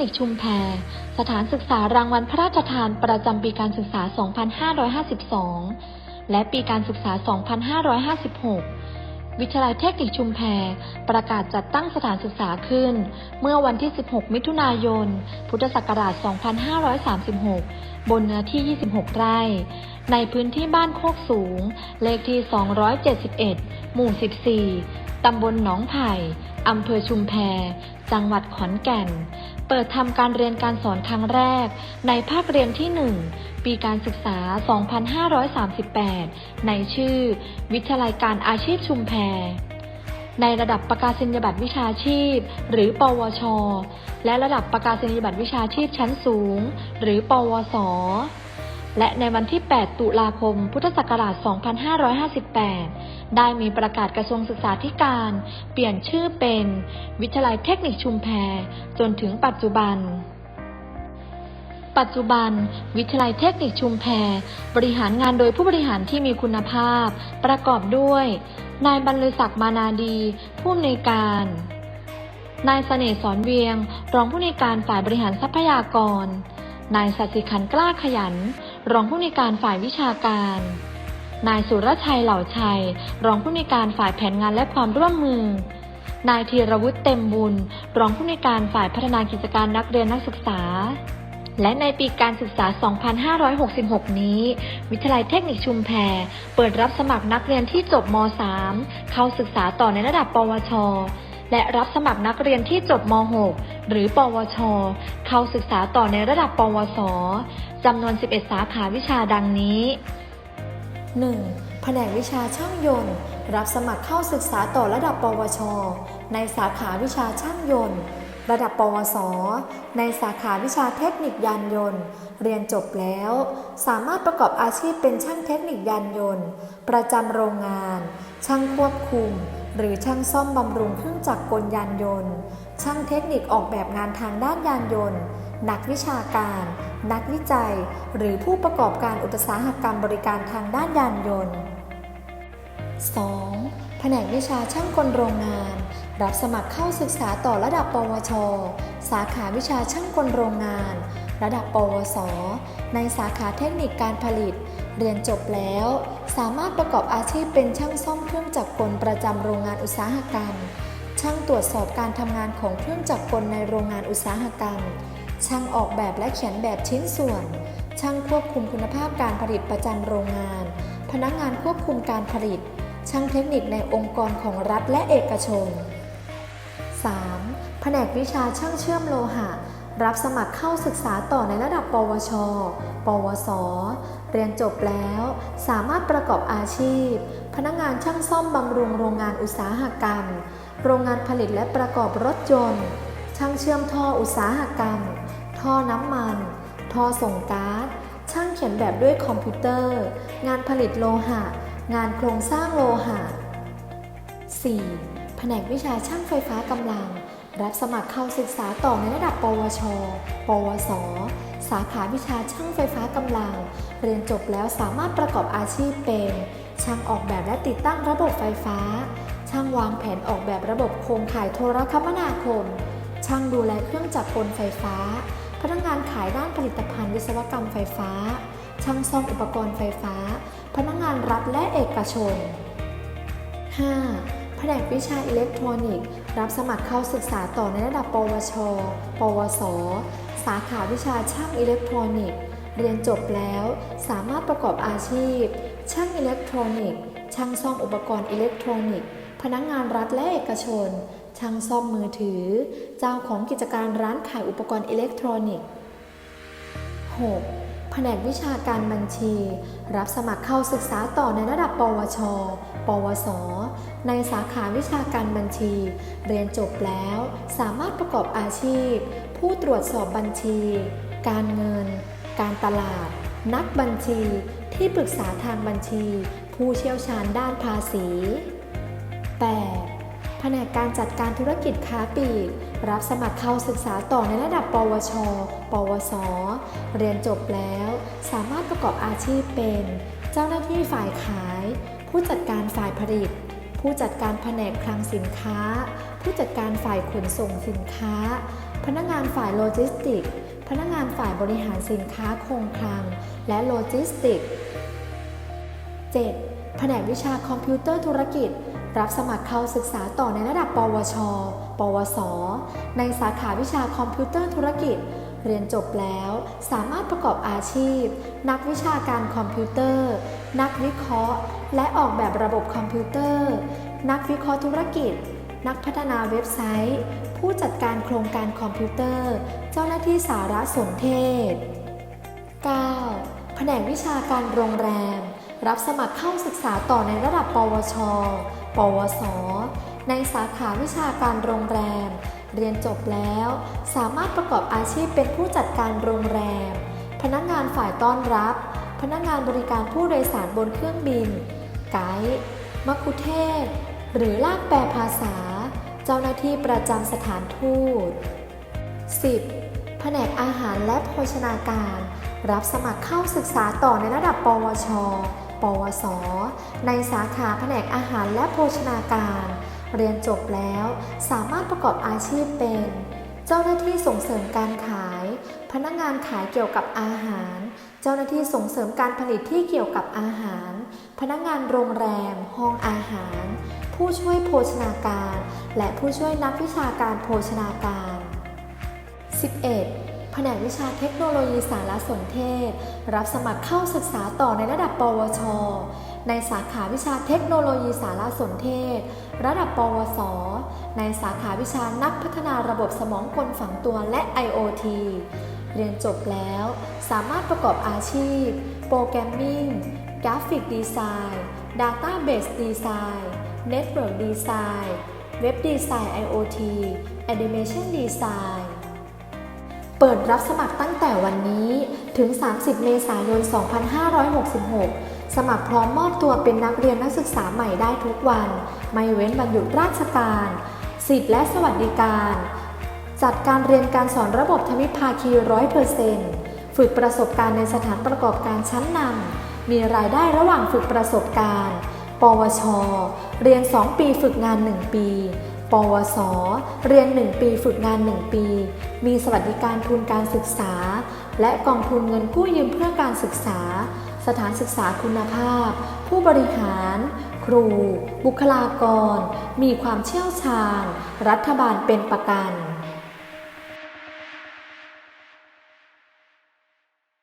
นิคชุมแพ สถานศึกษารางวัลพระราชทานประจำปีการศึกษา 2552 และปีการศึกษา 2556 วิทยาลัยเทคนิคชุมแพ ประกาศจัดตั้งสถานศึกษาขึ้น เมื่อวันที่ 16 มิถุนายน พุทธศักราช 2536 บนเนื้อที่ 26 ไร่ ในพื้นที่บ้านโคกสูง เลขที่ 271 หมู่ 14ตำบลหนองไผ่ อำเภอชุมแพ จังหวัดขอนแก่น เปิดทำการเรียนการสอนครั้งแรก ในภาคเรียนที่ 1 ปีการศึกษา 2538 ในชื่อ วิทยาลัยการอาชีพชุมแพในระดับประกาศนียบัตรวิชาชีพ หรือ ปวช และระดับประกาศนียบัตรวิชาชีพชั้นสูง หรือ ปวส และในวันที่ 8 ตุลาคม พุทธศักราช 2558 ได้มีประกาศกระทรวงศึกษาธิการ เปลี่ยนชื่อเป็น วิทยาลัยเทคนิคชุมแพจนถึงปัจจุบัน ปัจจุบัน วิทยาลัยเทคนิคชุมแพ บริหารงานโดยผู้บริหารที่มีคุณภาพ ประกอบด้วย นายบรรลือศักดิ์มานาดี ผู้อำนวยการนายเสน่ห์สอนเวียง รองผู้อำนวยการฝ่ายบริหารทรัพยากร นายสัตสิขันธ์กล้าขยัน รองผู้อำนการฝ่ายวิชาการ นายสุรชัยเหล่าชัย รองผู้อำนการฝ่ายแผนงานและความร่วมมือ นายธีรวุฒิเต็มบุญ รองผู้อำนการฝ่ายพัฒนากิจการนักเรียนนักศึกษา และในปีการศึกษา 2566 นี้ วิทยาลัยเทคนิคชุมแพเปิดรับสมัครนักเรียนที่จบม .3 เข้าศึกษาต่อในระดับ ปวชและรับสมัครนักเรียนที่จบม .6 หรือ ปวช เข้าศึกษาต่อในระดับ ปวส จำนวน 11 สาขาวิชาดังนี้ 1. แผนกวิชาช่างยนต์ รับสมัครเข้าศึกษาต่อระดับ ปวช ในสาขาวิชาช่างยนต์ ระดับ ปวส ในสาขาวิชาเทคนิคยานยนต์ เรียนจบแล้ว สามารถประกอบอาชีพเป็นช่างเทคนิคยานยนต์ ประจำโรงงาน ช่างควบคุม หรือช่างซ่อมบำรุงเครื่องจักรกลยานยนต์ ช่างเทคนิคออกแบบงานทางด้านยานยนต์ นักวิชาการ นักวิจัย หรือผู้ประกอบการอุตสาหกรรมบริการทางด้านยานยนต์ 2. แผนกวิชาช่างกลโรงงาน รับสมัครเข้าศึกษาต่อระดับ ปวช สาขาวิชาช่างกลโรงงาน ระดับ ปวส ในสาขาเทคนิคการผลิต เรียนจบแล้ว สามารถประกอบอาชีพเป็นช่างซ่อมเครื่องจักรกลประจำโรงงานอุตสาหกรรม ช่างตรวจสอบการทำงานของเครื่องจักรกลในโรงงานอุตสาหกรรม ช่างออกแบบและเขียนแบบชิ้นส่วน ช่างควบคุมคุณภาพการผลิตประจำโรงงาน พนักงานควบคุมการผลิต ช่างเทคนิคในองค์กรของรัฐและเอกชน 3. แผนกวิชาช่างเชื่อมโลหะ รับสมัครเข้าศึกษาต่อในระดับ ปวช ปวส เรียนจบแล้ว สามารถประกอบอาชีพ พนักงานช่างซ่อมบำรุงโรงงานอุตสาหกรรม โรงงานผลิตและประกอบรถยนต์ ช่างเชื่อมท่ออุตสาหกรรม น้ำมัน ท่อส่งก๊าซ ช่างเขียนแบบด้วยคอมพิวเตอร์ งานผลิตโลหะ งานโครงสร้างโลหะ 4. แผนกวิชาช่างไฟฟ้ากำลัง รับสมัครเข้าศึกษาต่อในระดับ ปวช ปวส สาขาวิชาช่างไฟฟ้ากำลัง เรียนจบแล้วสามารถประกอบอาชีพเป็น ช่างออกแบบและติดตั้งระบบไฟฟ้า ช่างวางแผนออกแบบระบบโครงข่ายโทรคมนาคม ช่างดูแลเครื่องจักรกลไฟฟ้า พนักงานขายด้านผลิตภัณฑ์วิศวกรรมไฟฟ้า ช่างซ่อมอุปกรณ์ไฟฟ้า พนักงานรัฐและเอกชน 5. แผนกวิชาอิเล็กทรอนิกส์ รับสมัครเข้าศึกษาต่อในระดับ ปวช ปวส สาขาวิชาช่างอิเล็กทรอนิกส์ เรียนจบแล้ว สามารถประกอบอาชีพ ช่างอิเล็กทรอนิกส์ ช่างซ่อมอุปกรณ์อิเล็กทรอนิกส์ พนักงานรัฐและเอกชน ช่างซ่อมมือถือ เจ้าของกิจการร้านขายอุปกรณ์อิเล็กทรอนิกส์ 6. แผนกวิชาการบัญชี รับสมัครเข้าศึกษาต่อในระดับ ปวช ปวส ในสาขาวิชาการบัญชี เรียนจบแล้ว สามารถประกอบอาชีพ ผู้ตรวจสอบบัญชี การเงิน การตลาด นักบัญชี ที่ปรึกษาทางบัญชี ผู้เชี่ยวชาญด้านภาษี 8. แผนกการจัดการธุรกิจค้าปลีก รับสมัครเข้าศึกษาต่อในระดับ ปวช ปวส เรียนจบแล้ว สามารถประกอบอาชีพเป็น เจ้าหน้าที่ฝ่ายขาย ผู้จัดการฝ่ายผลิต ผู้จัดการแผนกคลังสินค้า ผู้จัดการฝ่ายขนส่งสินค้า พนักงานฝ่ายโลจิสติก พนักงานฝ่ายบริหารสินค้าคงคลัง และโลจิสติก 7. แผนกวิชาคอมพิวเตอร์ธุรกิจ รับสมัครเข้าศึกษาต่อในระดับ ปวช ปวส ในสาขาวิชาคอมพิวเตอร์ธุรกิจ เรียนจบแล้ว สามารถประกอบอาชีพ นักวิชาการคอมพิวเตอร์ นักวิเคราะห์ และออกแบบระบบคอมพิวเตอร์ นักวิเคราะห์ธุรกิจ นักพัฒนาเว็บไซต์ ผู้จัดการโครงการคอมพิวเตอร์ เจ้าหน้าที่สารสนเทศ 9. แผนกวิชาการโรงแรม รับสมัครเข้าศึกษาต่อในระดับ ปวช ปวส ในสาขาวิชาการโรงแรม เรียนจบแล้ว สามารถประกอบอาชีพเป็นผู้จัดการโรงแรม พนักงานฝ่ายต้อนรับ พนักงานบริการผู้โดยสารบนเครื่องบิน ไกด์มัคคุเทศ หรือลากแปลภาษา เจ้าหน้าที่ประจำสถานทูต 10. แผนกอาหารและโภชนาการ รับสมัครเข้าศึกษาต่อในระดับ ปวช ปวส ในสาขาแผนกอาหารและโภชนาการ เรียนจบแล้วสามารถประกอบอาชีพเป็น เจ้าหน้าที่ส่งเสริมการขาย พนักงานขายเกี่ยวกับอาหาร เจ้าหน้าที่ส่งเสริมการผลิตที่เกี่ยวกับอาหาร พนักงานโรงแรม ห้องอาหาร ผู้ช่วยโภชนาการ และผู้ช่วยนักวิชาการโภชนาการ 11. แผนกวิชาเทคโนโลยีสารสนเทศ รับสมัครเข้าศึกษาต่อในระดับ ปวช ในสาขาวิชาเทคโนโลยีสารสนเทศ ระดับ ปวส ในสาขาวิชานักพัฒนาระบบสมองกลฝังตัวและ IoT เรียนจบแล้ว สามารถประกอบอาชีพ โปรแกรมมิ่ง กราฟิกดีไซน์ Database Design Network Design เว็บดีไซน์ IoT Animation Design เปิดรับสมัครตั้งแต่วันนี้ถึง 30 เมษายน 2566 สมัครพร้อมมอบตัวเป็นนักเรียนนักศึกษาใหม่ได้ทุกวัน ไม่เว้นวันหยุดราชการ สิทธิและสวัสดิการ จัดการเรียนการสอนระบบทวิภาคี100%ฝึกประสบการณ์ในสถานประกอบการชั้นนำ มีรายได้ระหว่างฝึกประสบการณ์ ปวช เรียน 2 ปีฝึกงาน 1 ปี ปวส เรียน 1 ปีฝึกงาน 1 ปี มีสวัสดิการทุนการศึกษา และกองทุนเงินกู้ยืมเพื่อการศึกษา สถานศึกษาคุณภาพ ผู้บริหาร ครู บุคลากร มีความเชี่ยวชาญ รัฐบาลเป็นประกัน